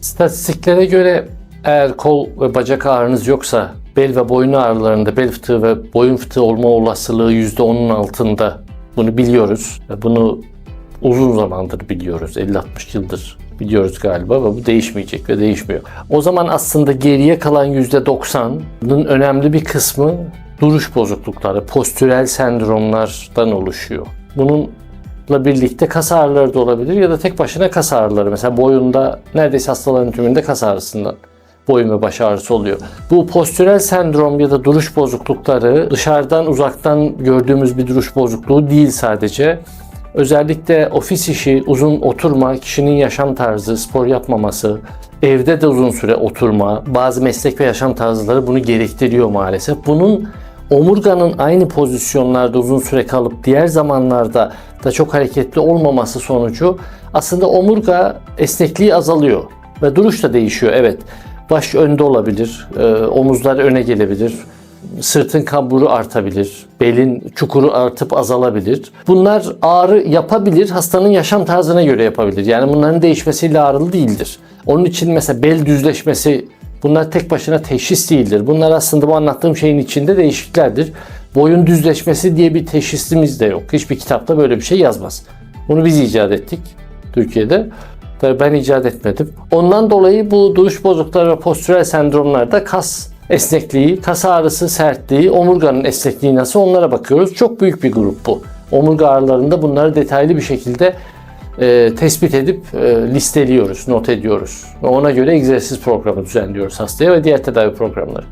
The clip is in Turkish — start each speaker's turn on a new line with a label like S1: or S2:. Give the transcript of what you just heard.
S1: Statistiklere göre eğer kol ve bacak ağrınız yoksa bel ve boyun ağrılarında bel fıtığı ve boyun fıtığı olma olasılığı %10'un altında. Bunu biliyoruz. Bunu uzun zamandır biliyoruz. 50-60 yıldır biliyoruz galiba ve bu değişmeyecek ve değişmiyor. O zaman aslında geriye kalan %90'ın önemli bir kısmı duruş bozuklukları, postürel sendromlardan oluşuyor. Bununla birlikte kas ağrıları da olabilir ya da tek başına kas ağrıları. Mesela boyunda neredeyse hastaların tümünde kas ağrısından boyun ve baş ağrısı oluyor. Bu postürel sendrom ya da duruş bozuklukları dışarıdan uzaktan gördüğümüz bir duruş bozukluğu değil sadece. Özellikle ofis işi, uzun oturma, kişinin yaşam tarzı, spor yapmaması, evde de uzun süre oturma, bazı meslek ve yaşam tarzları bunu gerektiriyor maalesef. Bunun omurganın aynı pozisyonlarda uzun süre kalıp diğer zamanlarda da çok hareketli olmaması sonucu aslında omurga esnekliği azalıyor ve duruş da değişiyor. Evet, baş önde olabilir, e, omuzlar öne gelebilir, sırtın kamburu artabilir, belin çukuru artıp azalabilir. Bunlar ağrı yapabilir, hastanın yaşam tarzına göre yapabilir. Yani bunların değişmesiyle ağrılı değildir. Onun için mesela bel düzleşmesi bunlar tek başına teşhis değildir. Bunlar aslında bu anlattığım şeyin içinde değişikliklerdir. Boyun düzleşmesi diye bir teşhisimiz de yok. Hiçbir kitapta böyle bir şey yazmaz. Bunu biz icat ettik Türkiye'de. Tabii ben icat etmedim. Ondan dolayı bu duruş bozuklukları ve postürel sendromlarda kas esnekliği, kas ağrısı, sertliği, omurganın esnekliği nasıl onlara bakıyoruz. Çok büyük bir grup bu. Omurga ağrılarında bunları detaylı bir şekilde e, tespit edip e, listeliyoruz, not ediyoruz. Ve ona göre egzersiz programı düzenliyoruz hastaya ve diğer tedavi programları.